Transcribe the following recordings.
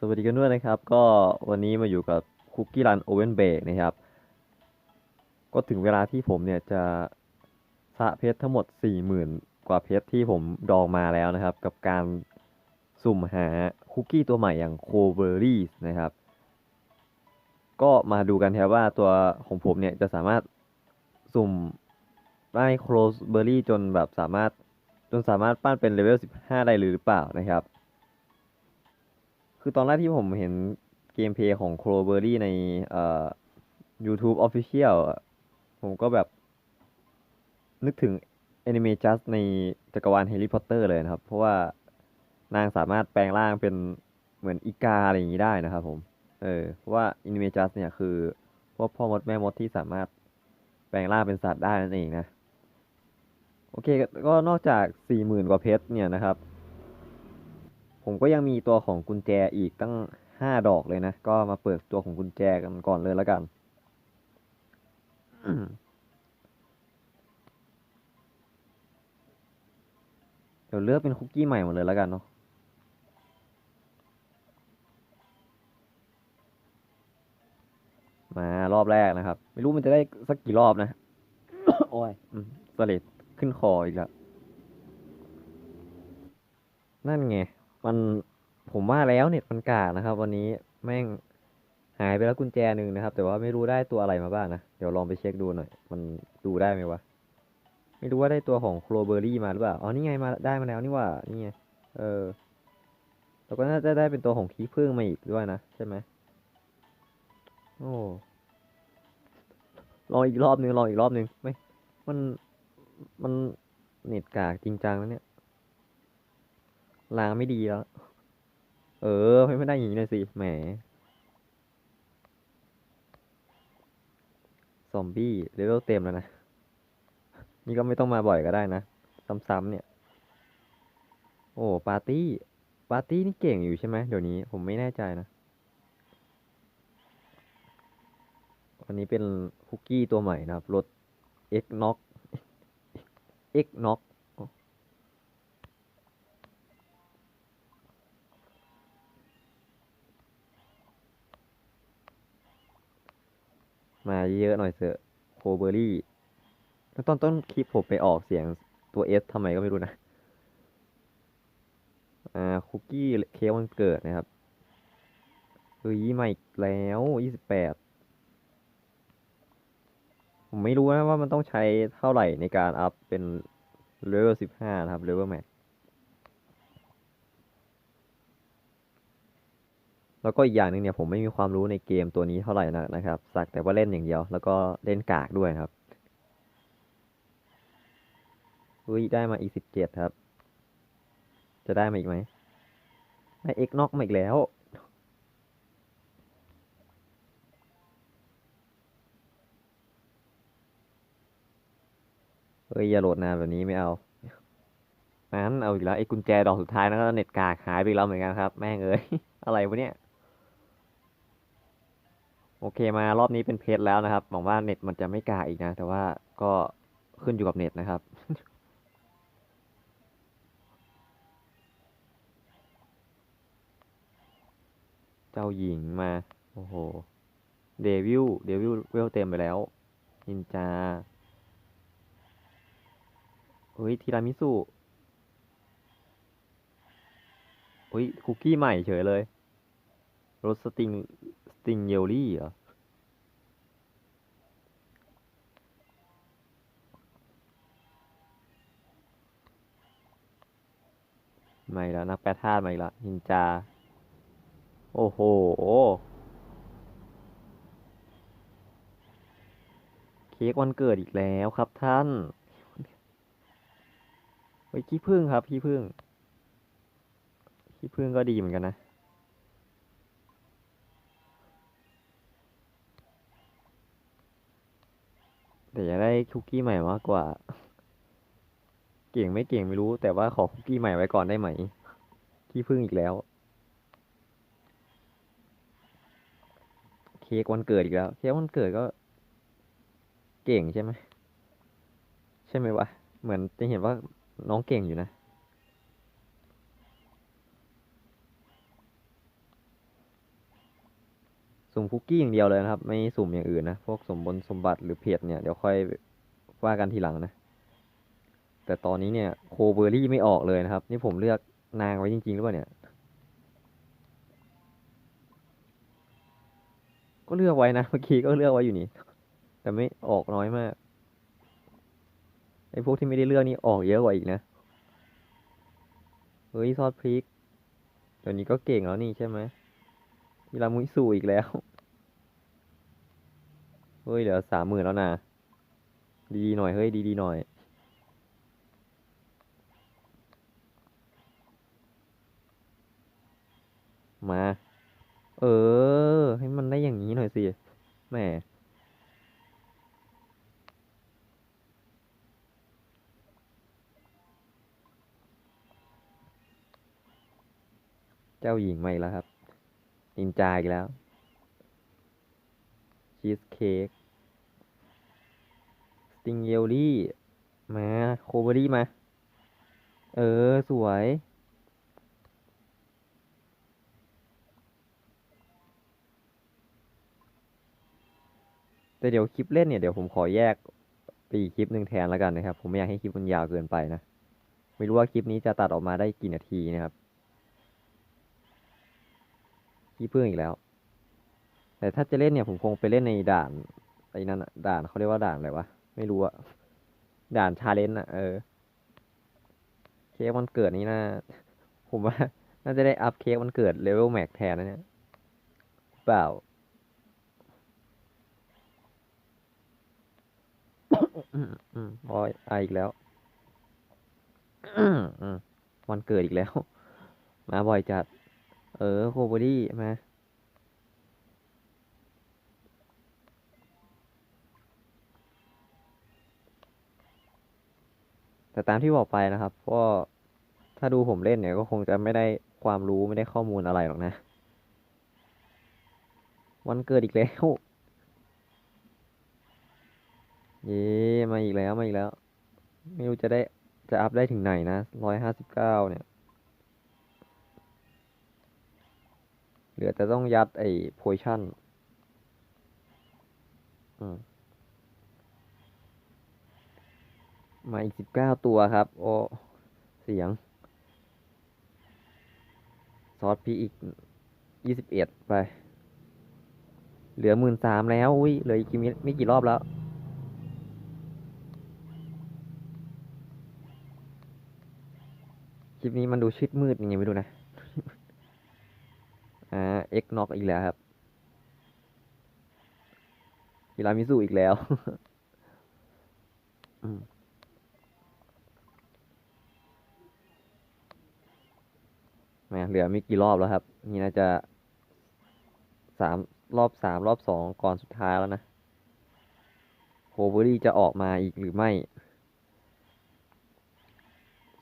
สวัสดีกันด้วยนะครับ ก็วันนี้มาอยู่กับคุกกี้รันโอเวนเบกนะครับ ก็ถึงเวลาที่ผมเนี่ยจะสะเพชรทั้งหมด 40,000 กว่าเพชรที่ผมดองมาแล้วนะครับ กับการสุ่มหาคุกกี้ตัวใหม่อย่างโคเบอรี่นะครับ ก็มาดูกันครับว่าตัวของผมเนี่ยจะสามารถสุ่มได้โคลสเบอรี่จนแบบสามารถจนสามารถปั้นเป็นเลเวล 15 ได้หรือเปล่านะครับ คือตอนแรกที่ผมเห็นเกมเพย์ของ c r o w b e r r y ในเอ่อ YouTube Official ผมก็แบบ นึกถึง Anime Just ในจักรวาล Harry Potter เลยนะครับ เพราะว่านางสามารถแปลงร่างเป็นเหมือนอีกาอะไรอย่างนี้ได้นะครับผม เออ เพราะว่า Anime Just เนี่ยคือพวกพ่อมดแม่มดที่สามารถแปลงร่างเป็นสัตว์ได้นั่นเองนะ โอเค ก็นอกจาก 40,000 กว่าเพชรเนี่ยนะครับ ผมก็ยังมีตัวของกุญแจอีกตั้งห้าดอกเลยนะ ก็มาเปิดตัวของกุญแจกันก่อนเลยแล้วกันเดี๋ยวเลือกเป็นคุกกี้ใหม่หมดเลยแล้วกันเนาะมารอบแรกนะครับ ไม่รู้มันจะได้สักกี่รอบนะ โอ้ยอืมสลิดขึ้นคออีกแล้ว นั่นไง มันผมว่าแล้วเน็ตมันกากนะครับ วันนี้แม่งหายไปแล้วกุญแจหนึ่งนะครับ แต่ว่าไม่รู้ได้ตัวอะไรมาบ้างนะ เดี๋ยวลองไปเช็คดูหน่อย มันดูได้ไหมวะ ไม่รู้ว่าได้ตัวของโคลเบอรี่มาหรือเปล่า อ๋อ นี่ไงมาได้มาแล้วนี่ว่า นี่ไง เออแล้วก็น่าจะได้เป็นตัวของขี้ผึ้งมาอีกด้วยนะ ใช่ไหมโอ้ลองอีกรอบนึงลองอีกรอบนึงไม่ มัน มันเน็ตกากจริงจังแล้วเนี่ย ล้างไม่ดีแล้ว เออไม่ไม่ได้อย่างนี้เลยสิ แหม ซอมบี้เลเวลเต็มแล้วนะ นี่ก็ไม่ต้องมาบ่อยก็ได้นะ ซ้ำๆเนี่ย โอ้ ปาร์ตี้ ปาร์ตี้นี่เก่งอยู่ใช่ไหมเดี๋ยวนี้ผมไม่แน่ใจนะ อันนี้เป็นคุกกี้ตัวใหม่นะครับ รสเอ็กน็อกเอ็กน็อก มาเยอะหน่อยเถอะโคเบอรี่แล้วตอนต้นคลิปผมไปออกเสียงตัวเอสทำไมก็ไม่รู้นะ อ่าคุกกี้เค้กวันเกิดนะครับเฮ้ยใหม่แล้วยี่สิบแปดผมไม่รู้นะว่ามันต้องใช้เท่าไหร่ในการอัพเป็นเลเวลสิบห้านะครับเลเวลแม็ก แล้วก็อีกอย่างหนึ่งเนี่ยผมไม่มีความรู้ในเกมตัวนี้เท่าไหร่นะนะครับสักแต่ว่าเล่นอย่างเดียว แล้วก็เล่นกากด้วยครับอุ้ยได้มาอีกสิบเจ็ดครับ จะได้มาอีกไหมได้เอ็กน็อกมาอีกแล้ว เฮ้ย อย่าโหลดนานแบบนี้ไม่เอานั้นเอาอีกแล้วไอ้กุญแจดอกสุดท้ายนะก็เน็ตกากหายไปแล้วเหมือนกันครับ แม่งเอ้ย อะไรวะเนี่ย โอเคมารอบนี้เป็นเพจแล้วนะครับหวังว่าเน็ตมันจะไม่กาอีกนะ แต่ว่าก็ขึ้นอยู่กับเน็ตนะครับ เจ้าหญิงมา โอ้โห เดวิลเดวิลเวลเต็มไปแล้ว นินจาเฮ้ยทีรามิสุเฮ้ยคุกกี้ใหม่เฉยเลยรสสติง ติงเยลลี่เหรอ ไม่แล้วนักแปรธาตุมาอีกแล้วนินจา โอ้โหเค้กวันเกิดอีกแล้วครับท่านเฮ้ขี้ผึ้งครับขี้ผึ้งขี้ผึ้งก็ดีเหมือนกันนะ แต่อยากได้คุกกี้ใหม่มากกว่า เก่งไม่เก่งไม่รู้ แต่ว่าขอคุกกี้ใหม่ไว้ก่อนได้ไหมขี้พึ่งอีกแล้ว เค้กวันเกิดอีกแล้วเค้กวันเกิดก็ เก่งใช่ไหมใช่ไหมวะเหมือนจะเห็นว่าน้องเก่งอยู่นะ สุ่มคุกกี้อย่างเดียวเลยนะครับ ไม่สุ่มอย่างอื่นนะ พวกสมบนสมบัติหรือเพจเนี่ยเดี๋ยวค่อยว่ากันทีหลังนะ แต่ตอนนี้เนี่ยโคเบอร์รี่ไม่ออกเลยนะครับ นี่ผมเลือกนางไว้จริงๆหรือเปล่าเนี่ย ก็เลือกไว้นะเมื่อกี้ก็เลือกไว้อยู่นี่ แต่ไม่ออกน้อยมากไอ้พวกที่ไม่ได้เลือกนี่ออกเยอะกว่าอีกนะ เฮ้ยซอสพริกเดี๋ยวนี้ก็เก่งแล้วนี่ใช่ไหมมีรามุยสูอีกแล้ว ฮ้ยเหลือสามหมื่นแล้วนะดีๆหน่อยเฮ้ยดีๆหน่อยมา เออ ให้มันได้อย่างนี้หน่อยสิแหมเจ้าหญิงมาอีกแล้วครับนินจาอีกแล้ว ชีสเค้ก สติงเยลลี่ มา โคเบอรี่มา เออ สวย แต่เดี๋ยวคลิปเล่นเนี่ย เดี๋ยวผมขอแยกไปอีกคลิปหนึ่งแทนแล้วกันนะครับ ผมไม่อยากให้คลิปมันยาวเกินไปนะ ไม่รู้ว่าคลิปนี้จะตัดออกมาได้กี่นาทีนะครับขี้พึ่งอีกแล้ว แต่ถ้าจะเล่นเนี่ยผมคงไปเล่นในด่านไอ้นั่นด่านเขาเรียกว่าด่านอะไรวะ ไม่รู้อะด่านชาเลนจ์อะเออ เค้กวันเกิดนี้นะผมว่า น่าจะได้อัพเค้กวันเกิดเลเวลแม็กแทนนะเนี่ยเปล่าอืมอืมโอ้ยไออีกแล้ววันเกิดอีกแล้ว มาบ่อยจัด เออ โคบอดี้มา แต่ตามที่บอกไปนะครับก็ถ้าดูผมเล่นเนี่ยก็คงจะไม่ได้ความรู้ไม่ได้ข้อมูลอะไรหรอกนะ วันเกิดอีกแล้วเย้มาอีกแล้วมาอีกแล้ว ไม่รู้จะได้จะอัพได้ถึงไหนนะร้อยห้าสิบเก้าเนี่ย เหลือแต่ต้องยัดไอ้โพชั่น อืม มาอีกสิบเก้าตัวครับ โอ้เสียง ซอสพีอีกยี่สิบเอ็ดไป เหลือหมื่นสามแล้วอุ้ยเหลืออีกกี่มิไม่กี่รอบแล้วคลิปนี้มันดูชิดมืดยังไงไม่รู้นะ อ่า เอ็กน็อกอีกแล้วครับกีฬามิสูอีกแล้ว อืม แหมเหลือไม่กี่รอบแล้วครับ นี่น่าจะสามรอบสามรอบสองก่อนสุดท้ายแล้วนะโคเบอรี่จะออกมาอีกหรือไม่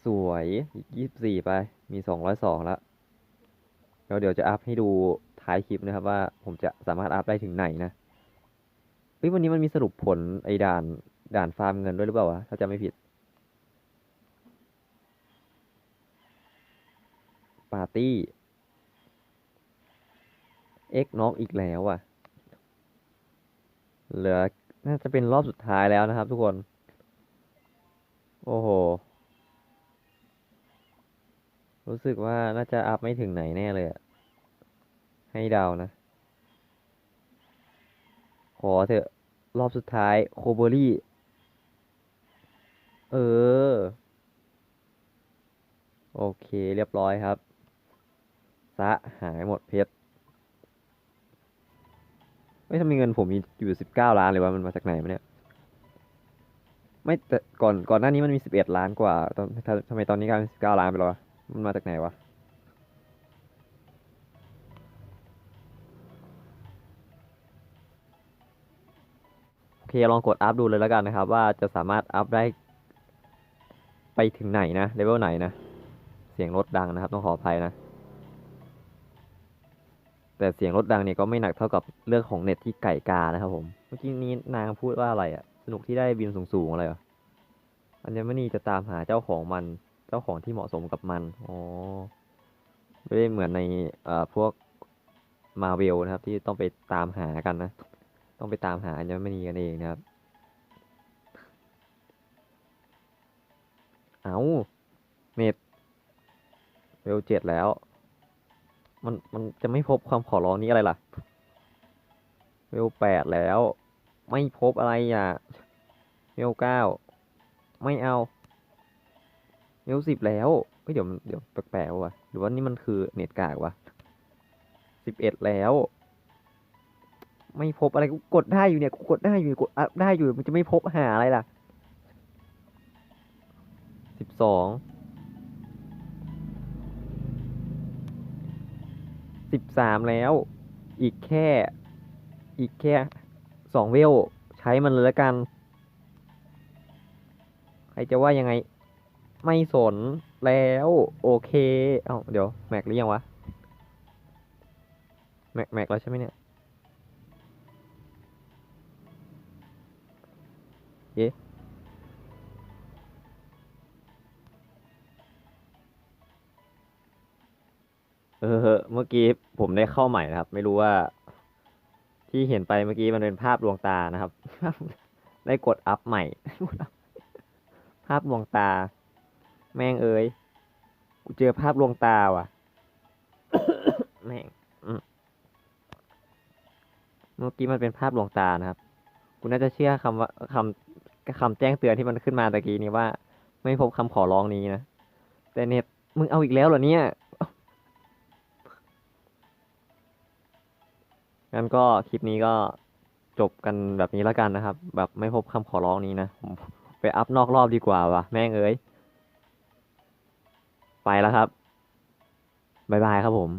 สวยอีกยี่สิบสี่ไป มีสองร้อยสองแล้วแล้วเดี๋ยวจะอัพให้ดูท้ายคลิปนะครับว่าผมจะสามารถอัพได้ถึงไหนนะเฮ้ยวันนี้มันมีสรุปผลไอ้ด่านด่านฟาร์มเงินด้วยหรือเปล่าวะถ้าจำไม่ผิดาร์ตี้เอ็กน็อกอีกแล้วอะ เหลือ น่าจะเป็นรอบสุดท้ายแล้วนะครับทุกคน โอ้โห รู้สึกว่าน่าจะอัพไม่ถึงไหนแน่เลยอะให้เดานะ ขอเถอะ รอบสุดท้ายโคเบอรี่ เออ โอเคเรียบร้อยครับ ซะหายหมดเพชรไม่ทำไมเงินผมมีอยู่สิบเก้าล้านเลยวะมันมาจากไหนมาเนี่ย ไม่แต่ก่อนก่อนหน้านี้มันมีสิบเอ็ดล้านกว่าตอนทำทำไมตอนนี้กลายเป็นสิบเก้าล้านไปแล้ววะมันมาจากไหนวะโอเคลองกดอัพดูเลยแล้วกันนะครับ ว่าจะสามารถอัพได้ ไปถึงไหนนะเลเวลไหนนะ เสียงรถดังนะครับ ต้องขออภัยนะ แต่เสียงรถดังเนี่ยก็ไม่หนักเท่ากับเรื่องของเน็ตที่ไก่กานะครับผม เมื่อกี้นี้นางพูดว่าอะไรอะสนุกที่ได้บินสูงๆอะไรเหรออัญมณีจะตามหาเจ้าของมัน เจ้าของที่เหมาะสมกับมัน อ๋อ ไม่ได้เหมือนในเอ่อพวกมาเวลนะครับ ที่ต้องไปตามหากันนะ ต้องไปตามหาอัญมณีกันเองนะครับ เอาเน็ตเวลเจ็ดแล้ว มันมันจะไม่พบความขอร้องนี้อะไรล่ะ เวลแปดแล้ว ไม่พบอะไรอะ เวลเก้าไม่เอา เวลสิบแล้วเฮ้ยเดี๋ยวเดี๋ยวแปลกๆว่ะ หรือว่านี่มันคือเน็ตกากวะสิบเอ็ดแล้ว ไม่พบอะไรกูกดได้อยู่เนี่ยกูกดได้อยู่กดอัพได้อยู่มันจะไม่พบหาอะไรล่ะสิบสอง สิบสามแล้ว อีกแค่ อีกแค่สองเวล ใช้มันเลยละกัน ใครจะว่ายังไง ไม่สนแล้ว โอเค เอ้าเดี๋ยว แม็กหรือยังวะ แม็กแม็กแล้วใช่ไหมเนี่ยเอ๊ เออเมื่อกี้ผมได้เข้าใหม่นะครับ ไม่รู้ว่า ที่เห็นไปเมื่อกี้มันเป็นภาพลวงตานะครับ ได้กดอัพใหม่ ภาพลวงตา แม่งเอ้ยกูเจอภาพลวงตาว่ะ แม่งเมื่อกี้มันเป็นภาพลวงตานะครับกูน่าจะเชื่อคำว่าคำคำแจ้งเตือนที่มันขึ้นมาตะกี้นี้ว่า ไม่พบคำขอร้องนี้นะแต่เน็ตมึงเอาอีกแล้วเหรอเนี่ย งั้นก็คลิปนี้ก็จบกันแบบนี้แล้วกันนะครับ แบบไม่พบคำขอร้องนี้นะผมไปอัพนอกรอบดีกว่าวะแม่งเอ้ย ไปแล้วครับ บ๊ายบายครับผม